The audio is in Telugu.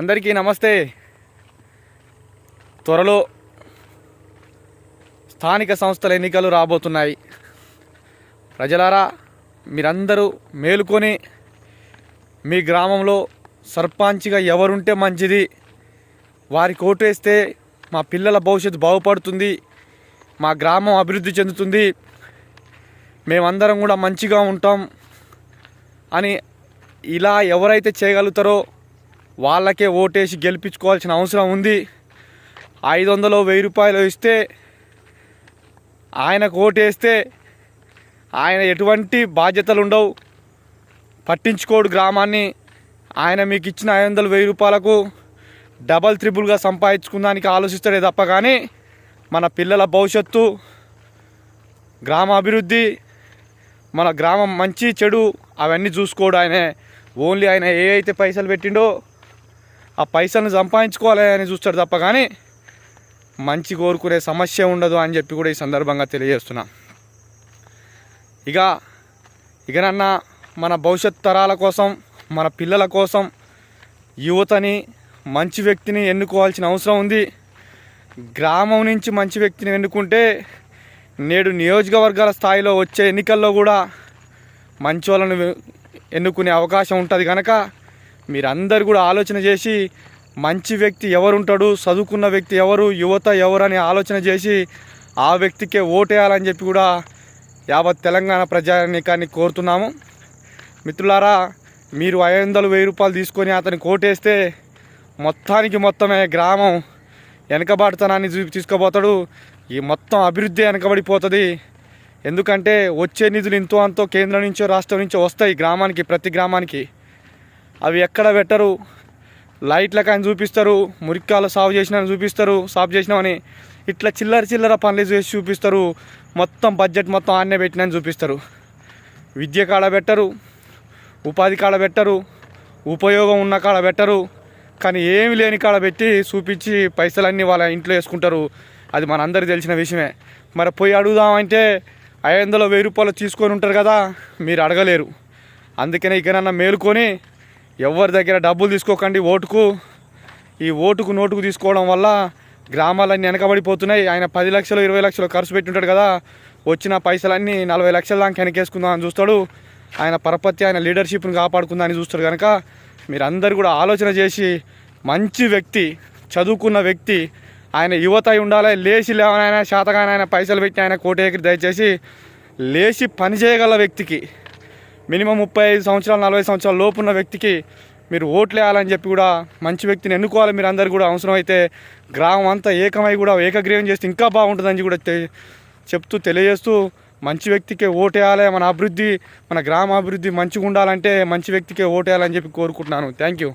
అందరికీ నమస్తే. త్వరలో స్థానిక సంస్థల ఎన్నికలు రాబోతున్నాయి. ప్రజలారా మీరందరూ మేలుకొని మీ గ్రామంలో సర్పంచ్గా ఎవరుంటే మంచిది వారికి వేస్తే మా పిల్లల భవిష్యత్తు బాగుపడుతుంది మా గ్రామం అభివృద్ధి చెందుతుంది మేమందరం కూడా మంచిగా ఉంటాం అని ఇలా ఎవరైతే చేయగలుగుతారో వాళ్ళకే ఓటేసి గెలిపించుకోవాల్సిన అవసరం ఉంది. ఐదు వందలు వెయ్యి రూపాయలు ఇస్తే ఆయనకు ఓటేస్తే ఆయన ఎటువంటి బాధ్యతలు ఉండవు. పట్టించుకోడు గ్రామాన్ని. ఆయన మీకు ఇచ్చిన ఐదు వందలు వెయ్యి రూపాయలకు డబల్ త్రిబుల్గా సంపాదించుకుందానికి ఆలోచిస్తాడే తప్ప కానీ మన పిల్లల భవిష్యత్తు గ్రామ అభివృద్ధి మన గ్రామం మంచి చెడు అవన్నీ చూసుకోడు ఆయన. ఓన్లీ ఆయన ఏ అయితే పైసలు పెట్టిండో ఆ పైసలను సంపాదించుకోవాలి అని చూస్తాడు తప్ప కానీ మంచి కోరుకునే సమస్య ఉండదు అని చెప్పి కూడా ఈ సందర్భంగా తెలియజేస్తున్నా. ఇక ఇకనన్నా మన భవిష్యత్ తరాల కోసం మన పిల్లల కోసం యువతని మంచి వ్యక్తిని ఎన్నుకోవాల్సిన అవసరం ఉంది. గ్రామం నుంచి మంచి వ్యక్తిని ఎన్నుకుంటే నేడు నియోజకవర్గాల స్థాయిలో వచ్చే ఎన్నికల్లో కూడా మంచి వాళ్ళని ఎన్నుకునే అవకాశం ఉంటుంది కనుక మీరందరు కూడా ఆలోచన చేసి మంచి వ్యక్తి ఎవరుంటాడు చదువుకున్న వ్యక్తి ఎవరు యువత ఎవరు అని ఆలోచన చేసి ఆ వ్యక్తికే ఓటేయాలని చెప్పి కూడా యావత్ తెలంగాణ ప్రజానీకాన్ని కోరుతున్నాము. మిత్రులారా మీరు ఐదు వందలు వెయ్యి రూపాయలు తీసుకొని అతనికి ఓటేస్తే మొత్తానికి మొత్తమే గ్రామం వెనకబాటుతనాన్ని చూపి తీసుకుపోతాడు. ఈ మొత్తం అభివృద్ధి వెనకబడిపోతుంది. ఎందుకంటే వచ్చే నిధులు ఇంతో అంతో కేంద్రం నుంచో రాష్ట్రం నుంచో వస్తాయి గ్రామానికి ప్రతి గ్రామానికి. అవి ఎక్కడ పెట్టరు? లైట్లకు అని చూపిస్తారు మురిక్కాలు సాగు చేసిన చూపిస్తారు సాగు చేసినామని ఇట్లా చిల్లర చిల్లర పనులు చేసి చూపిస్తారు మొత్తం బడ్జెట్ మొత్తం ఆన్నే పెట్టినని చూపిస్తారు. విద్య కాడ పెట్టరు ఉపాధి కాడ పెట్టరు ఉపయోగం ఉన్న కాడ పెట్టరు కానీ ఏమి లేని కాడ పెట్టి చూపించి పైసలన్నీ వాళ్ళ ఇంట్లో వేసుకుంటారు. అది మనందరికీ తెలిసిన విషయమే. మరి పోయి అడుగుదామంటే ఐదు వందల వెయ్యి రూపాయలు తీసుకొని ఉంటారు కదా మీరు అడగలేరు. అందుకనే ఇకనన్నా మేలుకొని ఎవరి దగ్గర డబ్బులు తీసుకోకండి ఓటుకు. ఈ ఓటుకు నోటుకు తీసుకోవడం వల్ల గ్రామాలన్నీ వెనకబడిపోతున్నాయి. ఆయన పది లక్షలు ఇరవై లక్షలు ఖర్చు పెట్టుంటాడు కదా. వచ్చిన పైసలన్నీ నలభై లక్షల దాకా వెనకేసుకుందాం అని చూస్తాడు. ఆయన పరపతి ఆయన లీడర్షిప్ని కాపాడుకుందామని చూస్తాడు కనుక. మీరందరూ కూడా ఆలోచన చేసి మంచి వ్యక్తి చదువుకున్న వ్యక్తి ఆయన యువత ఉండాలి. లేచి లేవనైనా శాతగానే ఆయన పైసలు పెట్టి ఆయన కోటేకి దయచేసి లేచి పని చేయగల వ్యక్తికి మినిమం ముప్పై ఐదు సంవత్సరాలు నలభై సంవత్సరాల లోపు ఉన్న వ్యక్తికి మీరు ఓట్లు వేయాలని చెప్పి కూడా మంచి వ్యక్తిని ఎన్నుకోవాలి మీరు అందరు కూడా అవసరం అయితే గ్రామం అంతా ఏకమై కూడా ఏకగ్రీవం చేస్తే ఇంకా బాగుంటుందని కూడా చెప్తూ తెలియజేస్తూ మంచి వ్యక్తికే ఓటేయాలి మన అభివృద్ధి మన గ్రామ అభివృద్ధి మంచిగా ఉండాలంటే మంచి వ్యక్తికే ఓటేయాలని చెప్పి కోరుకుంటున్నాను. Thank you.